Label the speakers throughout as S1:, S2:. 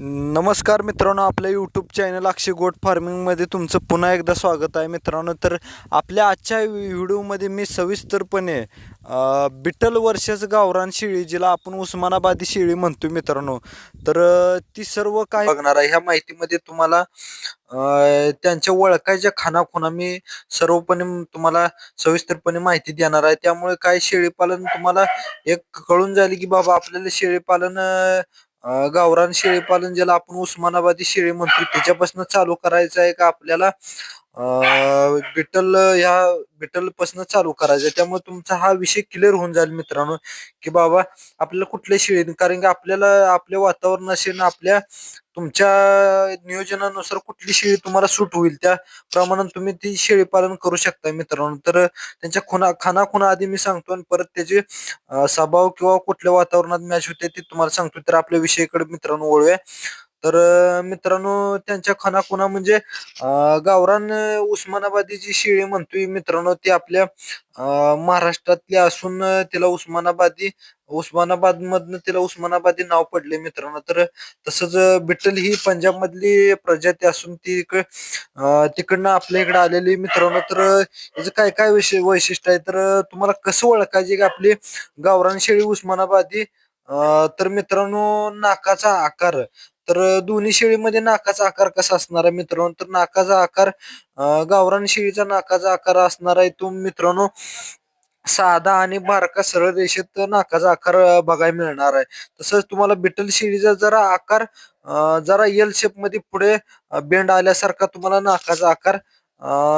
S1: नमस्कार मित्रांनो आपल्या यूट्यूब चॅनल अक्षय गोट फार्मिंगमध्ये तुमचं पुन्हा एकदा स्वागत आहे. मित्रांनो तर आपल्या आजच्या व्हिडिओमध्ये मी सविस्तरपणे बिटल वर्षच गावरान शेळी जिला आपण उस्मानाबादी शेळी म्हणतो मित्रांनो तर ती सर्व काय बघणार आहे. ह्या माहितीमध्ये तुम्हाला त्यांच्या ओळखायच्या खानाखुना मी सर्वपणे तुम्हाला सविस्तरपणे माहिती देणार आहे. त्यामुळे काय शेळीपालन तुम्हाला एक कळून जाईल की बाबा आपल्याला शेळीपालन गावरान शेळी गावरान शेळीपालन ज्याला आपण उस्मानाबादी शेळी म्हणतो त्याच्यापासून चालू करायचं आहे का आपल्याला बिटल ह्या बिटलपासून चालू करायचं आहे. त्यामुळे तुमचा हा विषय क्लिअर होऊन जाईल मित्रांनो की बाबा आपल्याला कुठल्या शेळी कारण की आपल्याला आपल्या वातावरणाशी आणि आपल्या तुमच्या नियोजनानुसार कुठली शेळी तुम्हाला सूट होईल त्या प्रमाणात तुम्ही ती शेळी पालन करू शकता मित्रांनो. तर त्यांच्या खुना खानाखुणा आधी मी सांगतो आणि परत त्याचे स्वभाव किंवा कुठल्या वातावरणात मॅच होते ते तुम्हाला सांगतो. तर आपल्या विषयाकडे मित्रांनो वळूया. तर मित्रांनो त्यांच्या खानाखुणा म्हणजे गावरान उस्मानाबादी जी शेळी म्हणतोय मित्रांनो ती आपल्या अ, महाराष्ट्रातली असून तिला उस्मानाबादी उस्मानाबाद मधनं तिला उस्मानाबादी नाव पडले मित्रांनो. तर तसंच अ, बिट्टल ही पंजाब मधली प्रजाती असून ती इकडे तिकडनं आपल्या इकडे आलेली मित्रांनो. तर याचं काय काय विषय वैशिष्ट्य आहे? तर तुम्हाला कसं ओळखायचे की आपली गावरान शेळी उस्मानाबादी? तर मित्रांनो नाकाचा आकार. तर दोन्ही शेळीमध्ये नाकाचा आकार कसा असणार आहे मित्रांनो? तर नाकाचा आकार अ, गावरान शेळीचा नाकाचा आकार असणार आहे तो मित्रांनो साधा आणि बारका सरळ रेषेत नाकाचा आकार बघायला मिळणार आहे. तसंच तुम्हाला बिटल शेळीचा जरा आकार जरा एल शेपमध्ये पुढे बेंड आल्यासारखा तुम्हाला नाकाचा आकार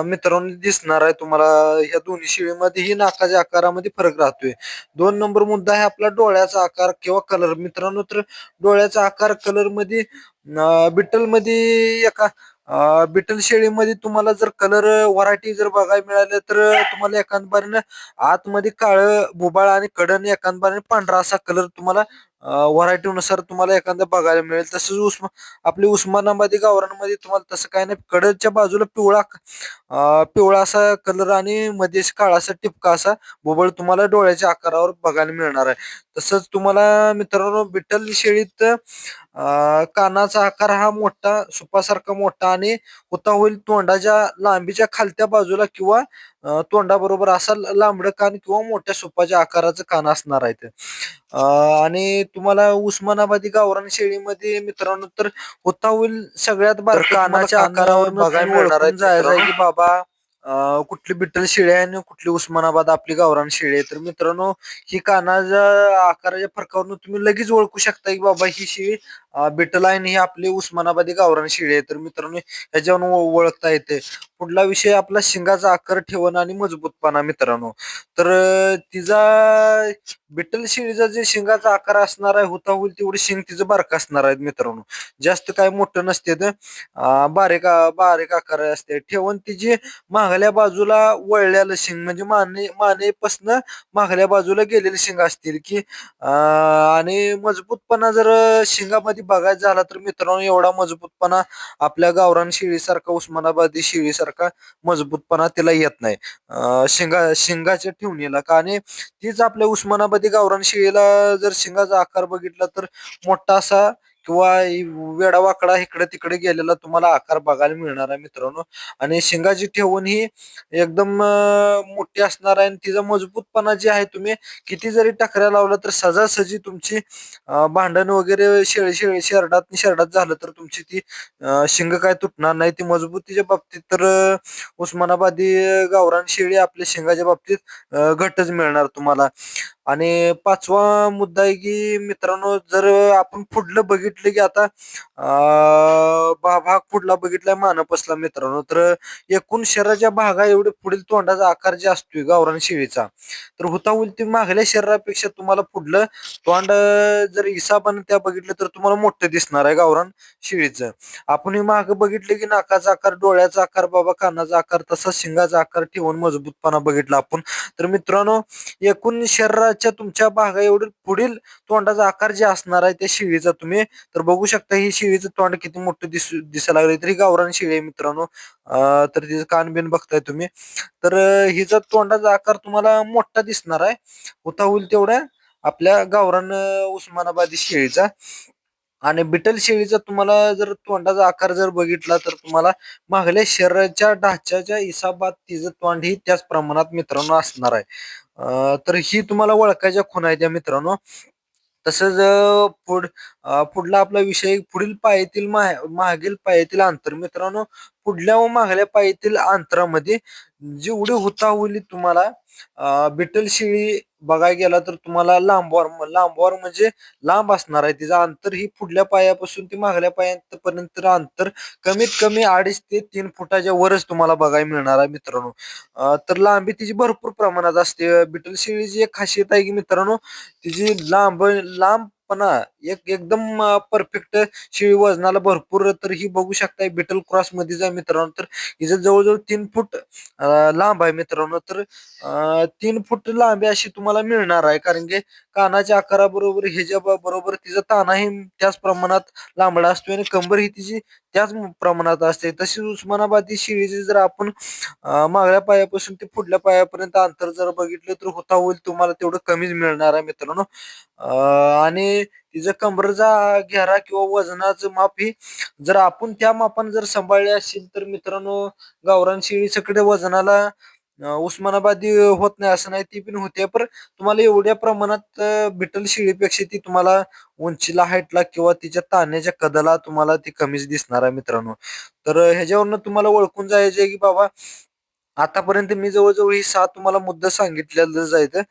S1: मित्रांनो दिसणार आहे तुम्हाला. या दोन्ही शेळीमध्येही नाकाच्या आकारामध्ये फरक राहतोय. दोन नंबर मुद्दा आहे आपला डोळ्याचा आकार किंवा कलर मित्रांनो तर डोळ्याचा आकार कलरमध्ये बिटलमध्ये एका बिटल शेळीमध्ये तुम्हाला जर कलर व्हरायटी जर बघायला मिळाले तर तुम्हाला एखादबारीनं आतमध्ये काळं भुबाळ आणि कडन एखादबारीने पांढरा असा कलर तुम्हाला व्हरायटीनुसार तुम्हाला एखादं बघायला मिळेल. तसंच उस्मा आपली उस्मानाबादी गावरांमध्ये तुम्हाला तसं काय नाही. कडच्या बाजूला पिवळा पिवळा असा कलर आणि मध्ये काळा असा टिपका असा बोबळ तुम्हाला डोळ्याच्या आकारावर बघायला मिळणार आहे. तसंच तुम्हाला मित्रांनो बिठल शेळीत कानाचा आकार हा मोठा सुपासारखा मोठा आणि होता होईल तोंडाच्या लांबीच्या खालत्या बाजूला किंवा तोंडाबरोबर असा लांबड कान किंवा मोठ्या सुपाच्या आकाराचं कान असणार आहे ते. अ, आणि तुम्हाला उस्मानाबादी गावरान शेळीमध्ये मित्रांनो तर होता होईल सगळ्यात बारकं कानाच्या आकारावर बघायला मिळणार आहे जायचं आहे की बाबा अ, कुठली बिठ्ठल शेळी आहे आणि कुठली उस्मानाबाद आपली गावरान शेळी आहे. तर मित्रांनो ही कानाच्या आकाराच्या फरकावरून तुम्ही लगेच ओळखू शकता की बाबा ही शेळी बिटलाईन ही आपली उस्मानाबादी गावरान शेळी आहे. तर मित्रांनो ह्याच्यावरून ओळखता येते. पुढला विषय आपला शिंगाचा आकार ठेवण आणि मजबूतपणा मित्रांनो. तर तिचा बिटल शेळीचा जे शिंगाचा आकार असणार आहे होता होईल तेवढी शिंग तिचं बारक असणार आहे मित्रांनो. जास्त काय मोठं नसते तर अं, बारीक बारीक आकार असते. ठेवण तिची मागल्या बाजूला वळलेलं शिंग म्हणजे माने मानेपासनं मागल्या बाजूला गेलेले शिंग असतील की आणि मजबूतपणा जर शिंगामध्ये बघायचं झाला तर मित्रांनो एवढा मजबूतपणा आपल्या गावरान शेळीसारखा उस्मानाबादी शेळीसारखा मजबूतपणा तिला येत नाही. शिंगा शिंगाच्या ठेवणीला का? आणि तीच आपल्या उस्मानाबादी गावरान शेळीला जर शिंगाचा आकार बघितला तर मोठा असा किंवा वेडा वाकडा इकडे तिकडे गेलेला तुम्हाला आकार बघायला मिळणार आहे मित्रांनो. आणि शिंगाची ठेवून ही एकदम मोठी असणार आहे आणि तिचा मजबूतपणा जी आहे तुम्ही किती जरी टकऱ्या लावला तर सजासजी तुमची भांडण वगैरे शेळी शेळी शेरडात शेरडात झालं तर तुमची ती शिंग काय तुटणार नाही. ती मजबूतीच्या बाबतीत तर उस्मानाबादी गावरान शेळी आपल्या शिंगाच्या बाबतीत घटच मिळणार तुम्हाला. आणि पाचवा मुद्दा आहे की मित्रांनो जर आपण पुढलं बघितलं की आता अं, भाग पुढला बघितलाय मानपसला मित्रांनो तर एकूण शरीराच्या भागा एवढे पुढील तोंडाचा आकार जे असतोय गावरान शेळीचा तर होता होईल ते मागल्या शरीरापेक्षा तुम्हाला पुढलं तोंड जर हिसाबानं त्या बघितलं तर तुम्हाला मोठं दिसणार आहे गावरान शेळीचं. आपण हे मागं बघितलं की नाकाचा आकार डोळ्याचा आकार बाबा कानाचा आकार तसा शिंगाचा आकार ठेवून मजबूतपणा बघितला आपण. तर मित्रांनो एकूण शरीराच्या तुमच्या भागा एवढे पुढील तोंडाचा आकार जे असणार आहे त्या शेळीचा तुम्ही तर बघू शकता ही शिळीचं तोंड किती मोठं दिसू दिसायला लागले तरी गावरान शेळी आहे मित्रांनो. तर तिचं कानबिन बघताय तुम्ही. तर हिचा तोंडाचा आकार तुम्हाला मोठा दिसणार आहे. होता होईल तेवढ्या आपल्या गावरान उस्मानाबादी शेळीचा. आणि बिटल शेळीचा तुम्हाला जर तोंडाचा आकार जर बघितला तर तुम्हाला मागल्या शरीराच्या ढाच्याच्या हिसाबात तिचं तोंड ही त्याच प्रमाणात मित्रांनो असणार आहे. तर ही तुम्हाला ओळखायच्या खून आहे त्या मित्रांनो. तसंच पुढ पुढला आपला विषय पुढील पायातील मा- मागील पायातील अंतर मित्रांनो. पुढल्या व मागल्या पायातील अंतरामध्ये जेवढी हुताहुली तुम्हाला बिटल शेळी बघायला गेला तर तुम्हाला लांबवर लांबवर म्हणजे लांब असणार आहे. तिचं अंतर ही पुढल्या पायापासून ते मागल्या पायापर्यंत अंतर कमीत कमी अडीच ते तीन फुटाच्या वरच तुम्हाला बघायला मिळणार आहे मित्रांनो. तर लांबी तिची भरपूर प्रमाणात असते. बिटल शेळीची एक खासियत आहे की मित्रांनो तिची लांब लांब पण एक एकदम परफेक्ट शेळी वजनाला भरपूर तर ही बघू शकताय. बिटल क्रॉस मध्येच आहे मित्रांनो. तर हिचं जवळजवळ तीन फूट लांब आहे मित्रांनो. तर तीन फूट लांबी अशी तुम्हाला मिळणार आहे. कारण की कानाच्या आकाराबरोबर ह्याच्या बरोबर तिचा तानाही त्याच प्रमाणात लांबडा असतो आणि कंबर ही तिची त्याच प्रमाणात असते. तशीच उस्मानाबादी शिळीची जर आपण मागल्या पायापासून ते पुढल्या पायापर्यंत अंतर जर बघितलं तर होता होईल तुम्हाला तेवढं कमीच मिळणार आहे मित्रांनो. आणि आणि तिचं कमरेचा घेरा किंवा वजनाचं माप ही. जर आपण त्या मापाने जर सांभाळले असेल तर मित्रांनो गावरान शेळीच्याकडे वजनाला उस्मानाबादी होत नाही असं नाही ती पण होते. पर तुम्हाला एवढ्या प्रमाणात अं, बिटल शेळीपेक्षा ती तुम्हाला उंचीला हाईटला किंवा तिच्या ताण्याच्या कदाला तुम्हाला ती कमीच दिसणार आहे मित्रांनो. तर ह्याच्यावरनं तुम्हाला ओळखून जायचे की बाबा आतापर्यंत मी जवळजवळ ही सात तुम्हाला मुद्दा सांगितलेलं जायचं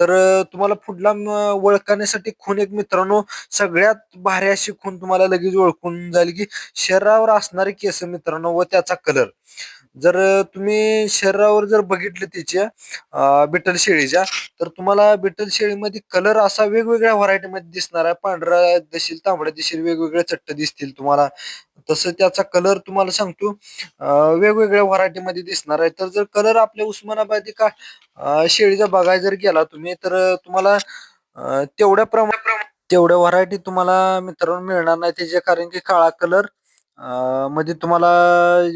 S1: तर तुम्हाला पुढला ओळखण्यासाठी खून एक मित्रांनो सगळ्यात भारी अशी खून तुम्हाला लगेच ओळखून जाईल की शरीरावर असणारे केस मित्रांनो व त्याचा कलर जर तुम्ही शरीरावर जर बघितलं तिच्या बिटल शेळीच्या तर तुम्हाला बिटल शेळीमध्ये कलर असा वेगवेगळ्या व्हरायटीमध्ये दिसणार आहे. पांढरा दिसेल तांबडा दिसेल वेगवेगळ्या चट्ट दिसतील तुम्हाला. तसं त्याचा कलर तुम्हाला सांगतो वेगवेगळ्या व्हरायटीमध्ये दिसणार आहे. तर जर कलर आपल्या उस्मानाबादी का शेळीचा बघाय जर गेला तुम्ही तर तुम्हाला तेवढ्या प्रमाणात तेवढ्या व्हरायटी तुम्हाला मित्रांनो मिळणार नाही. त्याच्या कारण की काळा कलरमध्ये तुम्हाला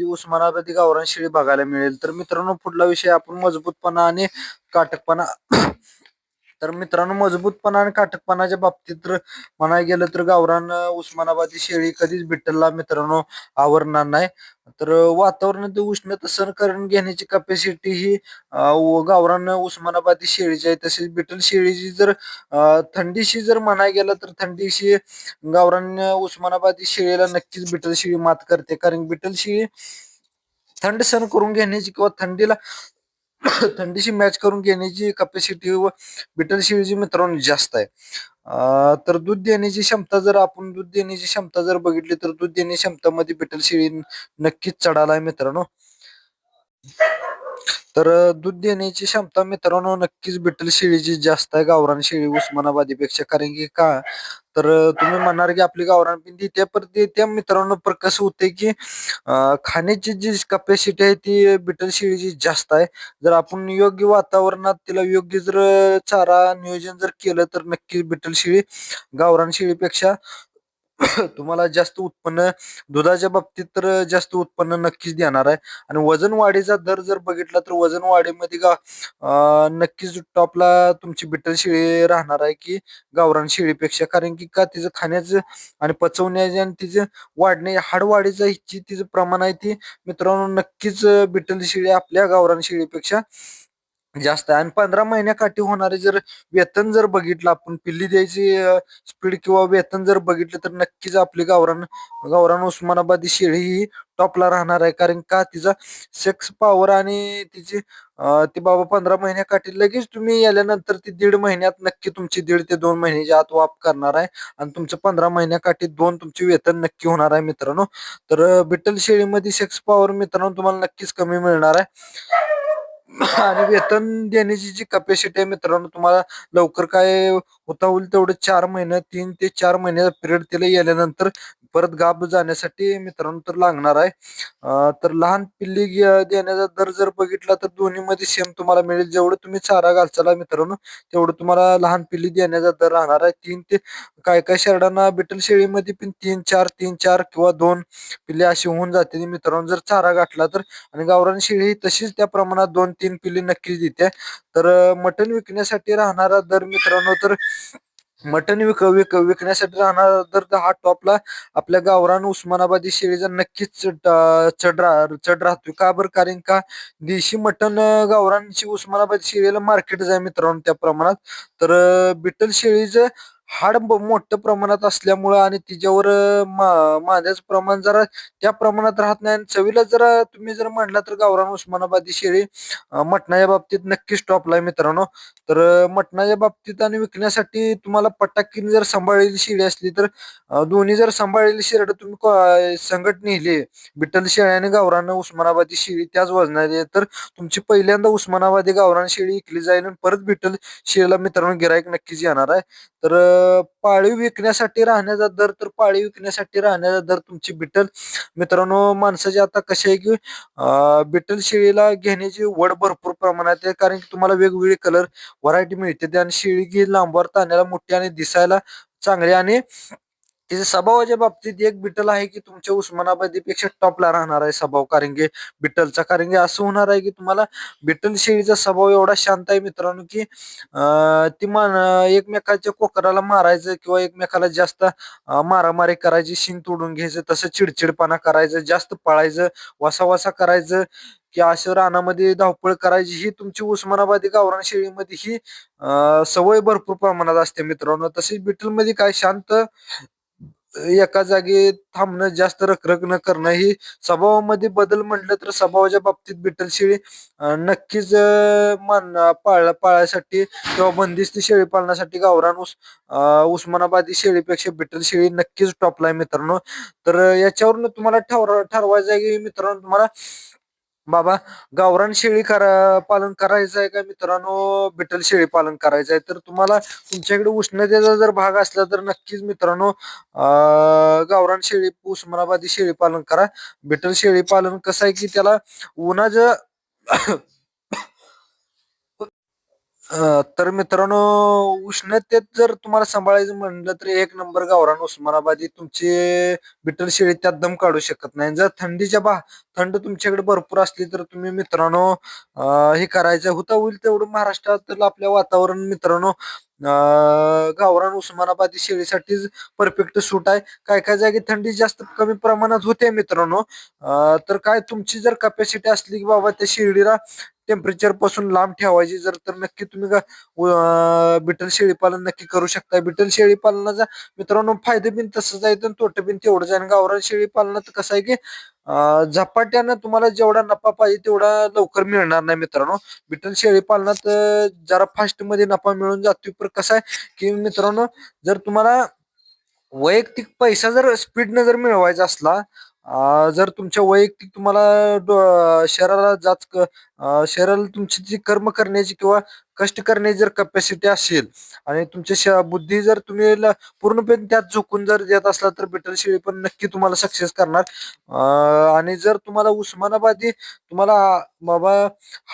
S1: उस्मानाबादी गावरान शेळी बघायला मिळेल. तर मित्रांनो पुढला विषय आपण मजबूतपणा आणि काटकपणा तर मित्रांनो मजबूतपणा आणि काटकपणाच्या बाबतीत तर म्हणायला गेलं तर गावरान उस्मानाबादी शेळी कधीच बिट्टलला मित्रांनो आवरणार नाही. तर वातावरण उष्णता सहन करून घेण्याची कॅपॅसिटी ही गावरान उस्मानाबादी शेळीची आहे. तसेच बिटल शेळीची जर थंडीशी जर म्हणायला गेलं तर थंडीशी गावरान उस्मानाबादी शेळीला नक्कीच बिटल शेळी मात करते. कारण बिटल शेळी थंड सहन करून घेण्याची किंवा थंडीला थंडीशी मॅच करून घेण्याची कॅपॅसिटी व बिटल शेळीची मित्रांनो जास्त आहे. तर दूध देण्याची क्षमता जर आपण दूध देण्याची क्षमता जर बघितली तर दूध देण्याची क्षमतामध्ये बिटल शेळी नक्कीच चढाला आहे मित्रांनो. तर दूध देण्याची क्षमता मित्रांनो नक्कीच बिटल शेळीची जास्त आहे. गावरान शेळी उस्मानाबादीपेक्षा. कारण की का? तर तुम्ही म्हणणार की आपली गावरान पिंडी त्या पर त्या मित्रांनो पर कसं होते की खाण्याची जी कपॅसिटी आहे ती बिटल शेळीची जास्त आहे. जर आपण योग्य वातावरणात तिला योग्य जर चारा नियोजन जर केलं तर नक्कीच बिटल शेळी गावरान शेळीपेक्षा तुम्हाला जास्त उत्पन्न दुधाच्या बाबतीत तर जास्त उत्पन्न नक्कीच देणार आहे. आणि वजन वाढीचा दर जर बघितला तर वजन वाढीमध्ये का नक्कीच टॉपला तुमची बिटल शेळी राहणार आहे की गावरान शेळीपेक्षा. कारण की का तिचं खाण्याचं आणि पचवण्याचे आणि तिचं वाढणे हाडवाढीचा हिची तिचं प्रमाण आहे ती. मित्रांनो नक्कीच बिटल शेळी आपल्या गावरान शेळीपेक्षा जास्त आहे. आणि पंधरा महिन्याकाठी होणारे जर वेतन जर बघितलं आपण पिल्ली द्यायची स्पीड किंवा वेतन जर बघितलं तर नक्कीच आपली गावरान गावरान उस्मानाबादी शेळी ही टॉपला राहणार आहे. कारण का? तिचा सेक्स पॉवर आणि तिची ती बाबा पंधरा महिन्याकाठी लगेच तुम्ही आल्यानंतर ती दीड महिन्यात नक्की तुमची दीड ते दोन महिन्याच्या आत वाप करणार आहे. आणि तुमचं पंधरा महिन्याकाठी दोन तुमचे वेतन नक्की होणार आहे मित्रांनो. तर बिटल शेळीमध्ये सेक्स पॉवर मित्रांनो तुम्हाला नक्कीच कमी मिळणार आहे. आणि वेतन देण्याची जी कपॅसिटी आहे मित्रांनो तुम्हाला लवकर काय होता होईल तेवढे चार महिने तीन ते चार महिन्याचा पिरियड तिला गेल्यानंतर परत गाब जाण्यासाठी मित्रांनो तर लागणार आहे. तर लहान पिल्ली घे- देण्याचा दर जर बघितला तर दोन्हीमध्ये सेम तुम्हाला मिळेल. जेवढं तुम्ही चारा घालचाला मित्रांनो तेवढं तुम्हाला लहान पिल्ली देण्याचा दर राहणार आहे. तीन ते काय काय शेरडांना बिटल शेळीमध्ये पण तीन चार तीन चार किंवा दोन पिल्ले अशी होऊन जाते. मित्रांनो जर चारा घातला तर आणि गावरान शेळी ही तशीच त्या प्रमाणात दोन तीन पिल्ली नक्कीच देते. तर मटण विकण्यासाठी राहणारा दर मित्रांनो तर मटण विक विक विकण्यासाठी राहणार तर हा टॉपला आपल्या गावरान उस्मानाबादी शेळीचा नक्कीच चढ चढ राहतो राहतोय. का बरं? कारण का देशी मटण गावरानची उस्मानाबादी शेळीला मार्केट आहे मित्रांनो त्या प्रमाणात. तर बिटल शेळीचं हाड ब- मोठ्या प्रमाणात असल्यामुळं आणि तिच्यावर मांद्याचं मा प्रमाण जरा त्या प्रमाणात राहत नाही. आणि चवीला जरा तुम्ही जर म्हणला तर गावरान उस्मानाबादी शेळी मटणाच्या बाबतीत नक्कीच टॉपला आहे मित्रांनो. तर मटणाच्या बाबतीत आणि विकण्यासाठी तुम्हाला पटाकीने जर सांभाळलेली शेळी असली तर दोन्ही जर सांभाळलेली शेरड तुम्ही को- नेली बिठ्ठल शेळी आणि गावरान उस्मानाबादी शेळी त्याच वजनाची आहे तर तुमची पहिल्यांदा उस्मानाबादी गावरान शेळी विकली जाईल आणि परत बिठ्ठल शेळीला मित्रांनो गिराईक नक्कीच येणार आहे. तर पाळीव विकण्यासाठी राहण्याचा दर तर पाळीव विकण्यासाठी राहण्याचा दर तुमची बिटल. मित्रांनो माणसाची आता कशी आहे की बिटल शेळीला घेण्याची वड भरपूर प्रमाणात आहे. कारण की तुम्हाला वेगवेगळे कलर व्हरायटी मिळते. आणि शेळी घे लांबवर ताण्याला मोठी आणि दिसायला चांगली आणि की स्वभावाच्या बाबतीत एक बिटल आहे की तुमच्या उस्मानाबादीपेक्षा टॉपला राहणार आहे स्वभाव कारण की बिटलचा कारण की असं होणार आहे की तुम्हाला बिटल शेळीचा स्वभाव एवढा शांत आहे मित्रांनो की ती मान एकमेकाच्या कोकराला मारायचं किंवा एकमेकाला जास्त मारामारी करायची शिंग तोडून घ्यायचं तसं चिडचिडपणा करायचं जास्त पळायचं वासावासा करायचं की अशा रानामध्ये धावपळ करायची ही तुमची उस्मानाबादी गावरान शेळीमध्ये ही सवय भरपूर प्रमाणात असते मित्रांनो. तसेच बिटलमध्ये काय शांत एका जागी थांबणं जास्त रखरख न करणं ही स्वभावामध्ये बदल म्हटलं तर स्वभावाच्या बाबतीत बिटल शेळी नक्कीच मान पाळ पाळायसाठी किंवा बंदिस्त शेळी पालनासाठी गावरान उस उस्मानाबादी शेळीपेक्षा बिटल शेळी नक्कीच टॉपला आहे मित्रांनो. तर याच्यावरून तुम्हाला ठरव ठरवायचं आहे की मित्रांनो तुम्हाला बाबा गावरान शेळी करा पालन करायचं आहे का मित्रांनो? बिटल शेळी पालन करायचं आहे. तर तुम्हाला तुमच्याकडे उष्णतेचा जर भाग असला तर नक्कीच मित्रांनो गावरान शेळी उस्मानाबादी शेळी पालन करा. बिटल शेळी पालन कसं आहे की त्याला उन्हाचं अं, तर मित्रांनो उष्णतेत जर तुम्हाला सांभाळायचं म्हणलं तर एक नंबर गावरान उस्मानाबादी तुमची बिटल शेळी त्यात दम काढू शकत नाही. जर थंडीच्या बा थंड तुमच्याकडे भरपूर असली तर तुम्ही मित्रांनो अं, हे करायचं होता होईल तेवढं महाराष्ट्रात आपल्या वातावरण मित्रांनो अं, गावरान उस्मानाबादी शेळीसाठीच परफेक्ट सूट आहे. काय काय जागी थंडी जास्त कमी प्रमाणात होते मित्रांनो? अं, तर काय तुमची जर कपॅसिटी असली की बाबा त्या शेळीला टेम्परेचरपासून लांब ठेवायची. जर तर नक्की तुम्ही का- बिटल शेळी पालन नक्की करू शकता बिटल शेळी पालनाचा मित्रांनो फायदे बिन तसंच आहे तर तोटे बिन तेवढंच आहे. आणि गावरान शेळी पालनात कसं आहे की झपाट्यानं तुम्हाला जेवढा नफा पाहिजे तेवढा लवकर मिळणार नाही मित्रांनो. बिटल शेळी पालनात जरा फास्टमध्ये नफा मिळून जातो पण कसं आहे की मित्रांनो जर तुम्हाला वैयक्तिक पैसा जर स्पीडनं जर मिळवायचा असला जर तुमच्या वैयक्तिक तुम्हाला शहराला शरीराला जाच अं, शरीराला तुमची जी कर्म करण्याची किंवा कष्ट करण्याची जर कपॅसिटी असेल आणि तुमच्या श- बुद्धी जर तुम्ही ल- पूर्णपणे त्यात झोकून जर देत असला तर बिटल शेळी पण नक्की तुम्हाला सक्सेस करणार. आणि जर तुम्हाला उस्मानाबादी तुम्हाला बाबा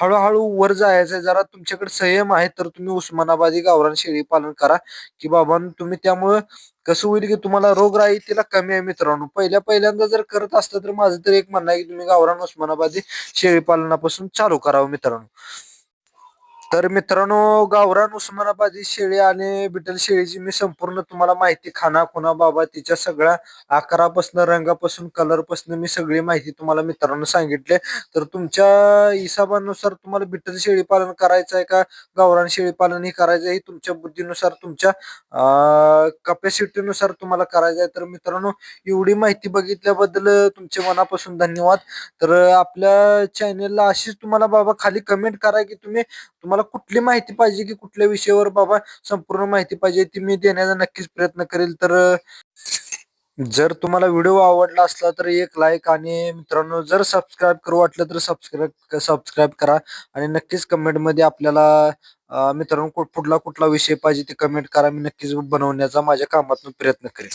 S1: हळूहळू वर जायचं आहे जरा तुमच्याकडे संयम आहे तर तुम्ही उस्मानाबादी गावरान शेळी पालन करा. की बाबा तुम्ही त्यामुळं कसं होईल की तुम्हाला रोगराई तिला कमी आहे मित्रांनो. पहिल्या पहिल्यांदा जर करत असतं तर माझं तर एक म्हणणं आहे की तुम्ही गावरान उस्मानाबादी शेळी पालनापासून चालू करावं मित्रांनो. तर मित्रांनो गावरान उस्मानाबादी शेळी आणि बिटल शेळीची मी संपूर्ण तुम्हाला माहिती खाना खुना बाबा तिच्या सगळ्या आकारापासून रंगापासून कलरपासून मी सगळी माहिती तुम्हाला मित्रांनो सांगितले. तर तुमच्या हिशोबानुसार तुम्हाला बिटल शेळी पालन करायचं आहे का? गावरान शेळी पालन हे करायचं आहे तुमच्या बुद्धीनुसार तुमच्या कपॅसिटीनुसार तुम्हाला करायचं आहे. तर मित्रांनो एवढी माहिती बघितल्याबद्दल तुमचे मनापासून धन्यवाद. तर आपल्या चॅनेलला अशीच तुम्हाला बाबा खाली कमेंट करा की तुम्ही तुम्हाला कुठली माहिती पाहिजे की कुठल्या विषयावर बाबा संपूर्ण माहिती पाहिजे ती मी देण्याचा नक्कीच प्रयत्न करेल. तर जर तुम्हाला व्हिडिओ आवडला असला तर एक लाईक आणि मित्रांनो जर सबस्क्राईब करू वाटलं तर सबस्क्राईब सबस्क्राईब करा आणि नक्कीच कमेंटमध्ये आपल्याला मित्रांनो कुठ- कुठला कुठला विषय पाहिजे ते कमेंट करा. मी नक्कीच बनवण्याचा माझ्या कामातून प्रयत्न करेन.